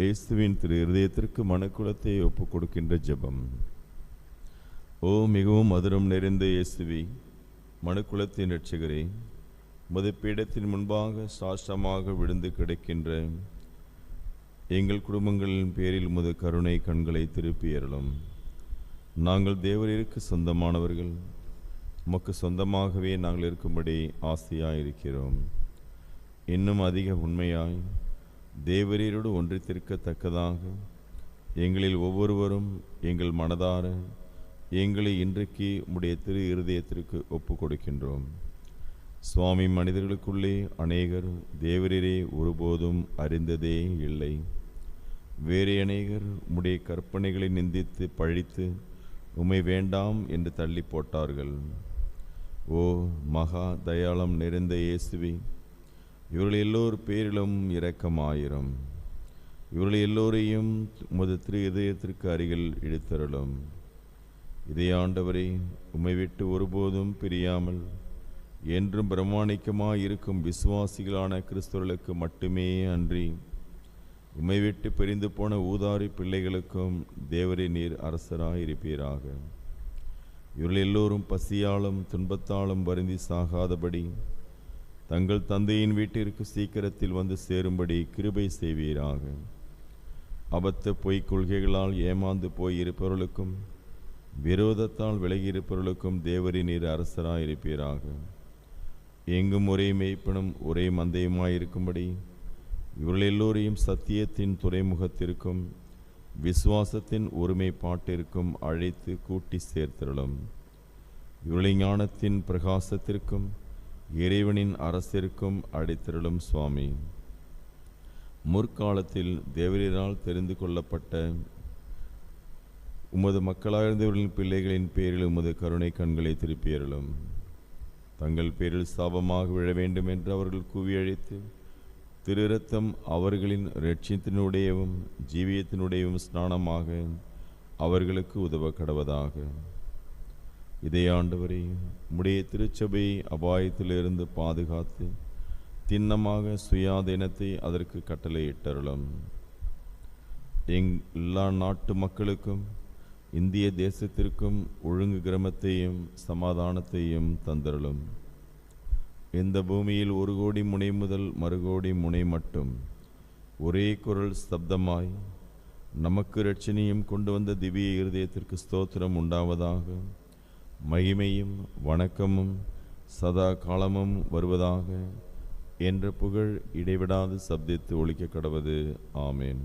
இயேசுவின் திரு இருதயத்திற்கு மனுக்குலத்தை ஒப்புக் கொடுக்கின்ற ஜெபம். ஓ மிகவும் மதுரம் நிறைந்த இயேசுவி மனுக்குலத்தின் ரட்சகரே உமது பீடத்தின் முன்பாக சாஷ்டமாக விழுந்து கிடைக்கின்ற எங்கள் குடும்பங்களின் பேரில் முது கருணை கண்களை திருப்பி நாங்கள் தேவரிற்கு சொந்தமானவர்கள் உமக்கு சொந்தமாகவே நாங்கள் இருக்கும்படி ஆசையாயிருக்கிறோம். இன்னும் அதிக உண்மையாய் தேவரீரோடு ஒன்றித்திருக்கத்தக்கதாக. எங்களில் ஒவ்வொருவரும் எங்கள் மனதார எங்களை இன்றைக்கு உம்முடைய திரு இருதயத்திற்கு ஒப்பு கொடுக்கின்றோம். சுவாமி மனிதர்களுக்குள்ளே அநேகர் தேவரீரே ஒருபோதும் அறிந்ததே இல்லை. வேறு அநேகர் உம்முடைய கற்பனைகளை நிந்தித்து பழித்து உம்மை வேண்டாம் என்று தள்ளி போட்டார்கள். ஓ மகா தயாளம் நிறைந்த இயேசுவே இவர்கள் எல்லோர் பேரிலும் இரக்கமாயிரும். இவர்கள் எல்லோரையும் உமது திரு இதயத்திற்கு அருகில் இழுத்தருளும். இதே ஆண்டவரே உம்மை விட்டு ஒருபோதும் பிரியாமல் என்றும் பிரமாணிக்கமாய் இருக்கும் விசுவாசிகளான கிறிஸ்தவர்களுக்கு மட்டுமே அன்றி உம்மை விட்டு பிரிந்து போன ஊதாரி பிள்ளைகளுக்கும் தேவரே நீர் அரசராக இருப்பீராக இவர்கள் எல்லோரும் பசியாலும் துன்பத்தாலும் வருந்தி சாகாதபடி தங்கள் தந்தையின் வீட்டிற்கு சீக்கிரத்தில் வந்து சேரும்படி கிருபை செய்வீராக. அபத்த பொய்க் கொள்கைகளால் ஏமாந்து போயிருப்பவர்களுக்கும் விரோதத்தால் விலகியிருப்பவர்களுக்கும் தேவரி நீர் அரசராய் இருப்பீராக எங்கும் ஒரே மேய்ப்பனும் ஒரே மந்தையுமாயிருக்கும்படி இவர்கள் எல்லோரையும் சத்தியத்தின் துறைமுகத்திற்கும் விசுவாசத்தின் ஒருமைப்பாட்டிற்கும் அழைத்து கூட்டி சேர்த்திருளும். இவளை ஞானத்தின் பிரகாசத்திற்கும் இறைவனின் அரசிற்கும் அடைத்திருளும் சுவாமி. முற்காலத்தில் தேவரீரால் தெரிந்து கொள்ளப்பட்ட உமது மக்களாயிருந்தவர்களின் பிள்ளைகளின் பேரில் உமது கருணை கண்களை திருப்பியருளும். தங்கள் பேரில் சாபமாக விழ வேண்டும் என்று அவர்கள் கூவி அழைத்து திருரத்தம் அவர்களின் இரட்சியத்தினுடையவும் ஜீவியத்தினுடையவும் ஸ்நானமாக அவர்களுக்கு உதவ கடவதாக. இதே ஆண்டவரே உம்முடைய திருச்சபையை அபாயத்திலிருந்து பாதுகாத்து திண்ணமாக சுயாதீனத்தை அதற்கு கட்டளையிட்டருளும். எங் எல்லா நாட்டு மக்களுக்கும் இந்திய தேசத்திற்கும் ஒழுங்கு கிரமத்தையும் சமாதானத்தையும் தந்தருளும். இந்த பூமியில் ஒரு கோடி முனை முதல் மறுகோடி முனை மட்டும் ஒரே குரல் ஸ்தப்தமாய் நமக்கு இரட்சணியும் கொண்டு வந்த திவ்ய இருதயத்திற்கு ஸ்தோத்திரம் உண்டாவதாக மகிமையும் வணக்கமும் சதா காலமும் வருவதாக என்ற புகழ் இடைவிடாது சப்தித்து ஒழிக்க கடவது. ஆமேன்.